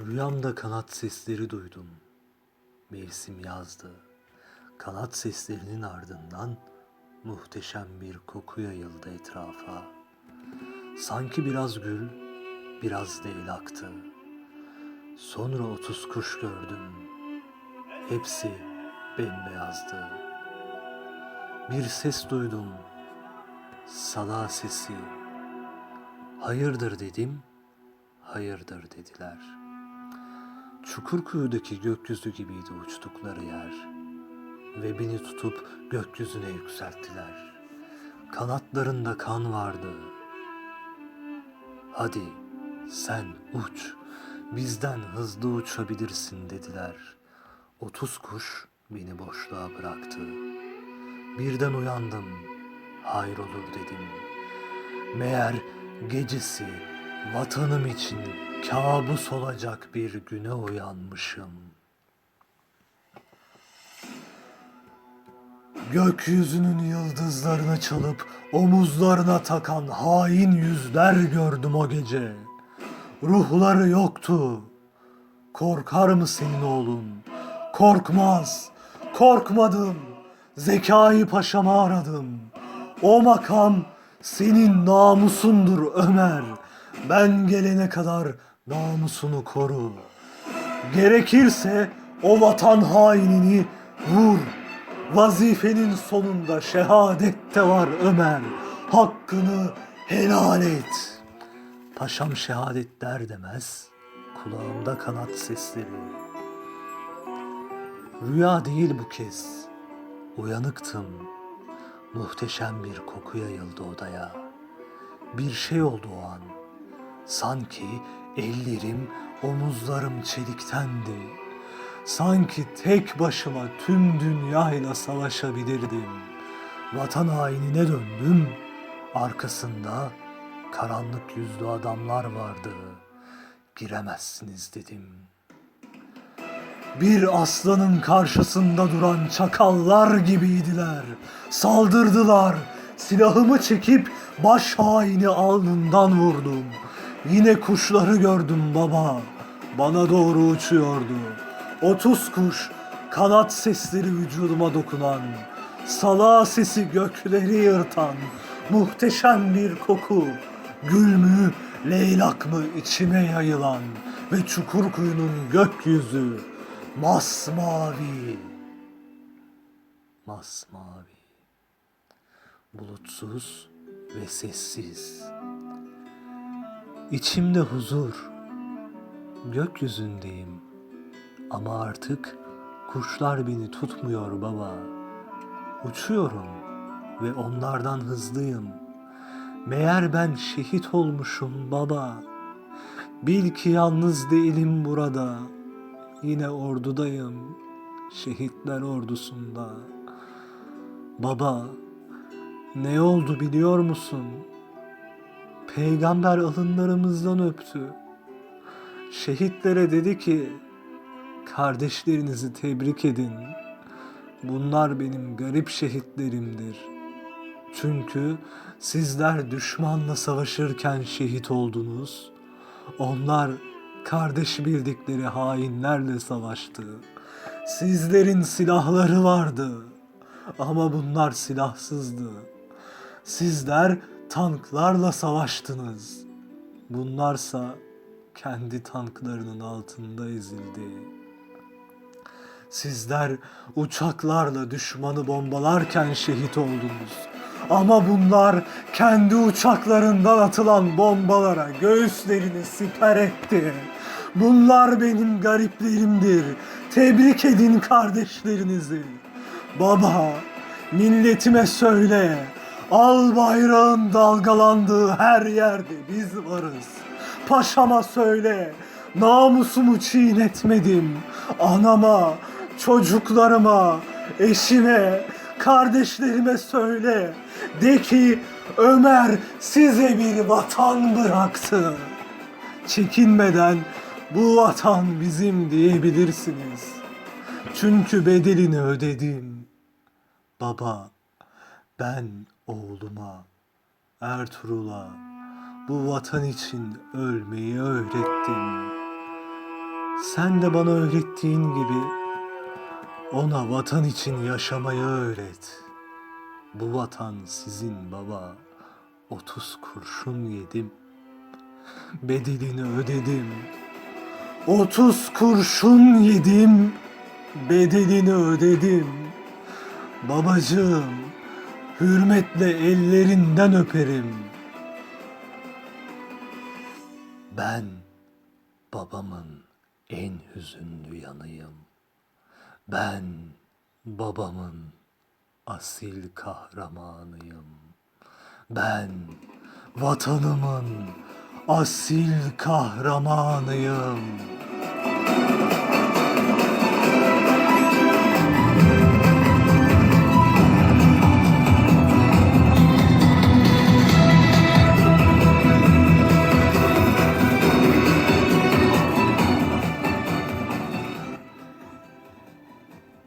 Rüyamda kanat sesleri duydum. Mevsim yazdı. Kanat seslerinin ardından muhteşem bir koku yayıldı etrafa. Sanki biraz gül, biraz leylaktı. Sonra otuz kuş gördüm. Hepsi bembeyazdı. Bir ses duydum. Sala sesi. Hayırdır dedim. Hayırdır dediler. Çukurkuyu'daki gökyüzü gibiydi uçtukları yer. Ve beni tutup gökyüzüne yükselttiler. Kanatlarında kan vardı. Hadi sen uç, bizden hızlı uçabilirsin dediler. Otuz kuş beni boşluğa bıraktı. Birden uyandım, hayrolur dedim. Meğer gecesi vatanım için kabus olacak bir güne uyanmışım. Gökyüzünün yıldızlarını çalıp omuzlarına takan hain yüzler gördüm o gece. Ruhları yoktu. Korkar mı senin oğlun? Korkmaz. Korkmadım. Zekai paşamı aradım. O makam senin namusundur Ömer. Ben gelene kadar namusunu koru. Gerekirse o vatan hainini vur. Vazifenin sonunda şehadet de var Ömer. Hakkını helal et. Paşam şehadet der demez. Kulağımda kanat sesleri. Rüya değil bu kez. Uyanıktım. Muhteşem bir koku yayıldı odaya. Bir şey oldu o an. Sanki ellerim, omuzlarım çeliktendi. Sanki tek başıma tüm dünyayla savaşabilirdim. Vatan hainine döndüm. Arkasında karanlık yüzlü adamlar vardı. Giremezsiniz dedim. Bir aslanın karşısında duran çakallar gibiydiler. Saldırdılar. Silahımı çekip baş haini alnından vurdum. Yine kuşları gördüm baba. Bana doğru uçuyordu. Otuz kuş, kanat sesleri vücuduma dokunan, sala sesi gökleri yırtan, muhteşem bir koku, gül mü, leylak mı içime yayılan ve çukur kuyunun gökyüzü masmavi. Masmavi. Bulutsuz ve sessiz. İçimde huzur. Gökyüzündeyim. Ama artık kuşlar beni tutmuyor baba. Uçuyorum ve onlardan hızlıyım. Meğer ben şehit olmuşum baba. Bil ki yalnız değilim burada. Yine ordudayım. Şehitler ordusunda. Baba, ne oldu biliyor musun? Peygamber alınlarımızdan öptü. Şehitlere dedi ki, kardeşlerinizi tebrik edin. Bunlar benim garip şehitlerimdir. Çünkü sizler düşmanla savaşırken şehit oldunuz. Onlar kardeş bildikleri hainlerle savaştı. Sizlerin silahları vardı ama bunlar silahsızdı. Sizler tanklarla savaştınız. Bunlarsa kendi tanklarının altında ezildi. Sizler uçaklarla düşmanı bombalarken şehit oldunuz. Ama bunlar kendi uçaklarından atılan bombalara göğüslerini siper etti. Bunlar benim gariplerimdir. Tebrik edin kardeşlerinizi. Baba, milletime söyle. Al bayrağın dalgalandığı her yerde biz varız. Paşama söyle. namusumu çiğnetmedim. Anama, çocuklarıma, eşime, kardeşlerime söyle. De ki Ömer size bir vatan bıraktı. Çekinmeden bu vatan bizim diyebilirsiniz. Çünkü bedelini ödedim. Baba, ben oğluma, Ertuğrul'a bu vatan için ölmeyi öğrettim. Sen de bana öğrettiğin gibi ona vatan için yaşamayı öğret. Bu vatan sizin baba. 30 kurşun yedim. Bedelini ödedim. 30 kurşun yedim. Bedelini ödedim. Babacığım, hürmetle ellerinden öperim. Ben babamın en hüzünlü yanıyım. Ben babamın asil kahramanıyım. Ben vatanımın asil kahramanıyım.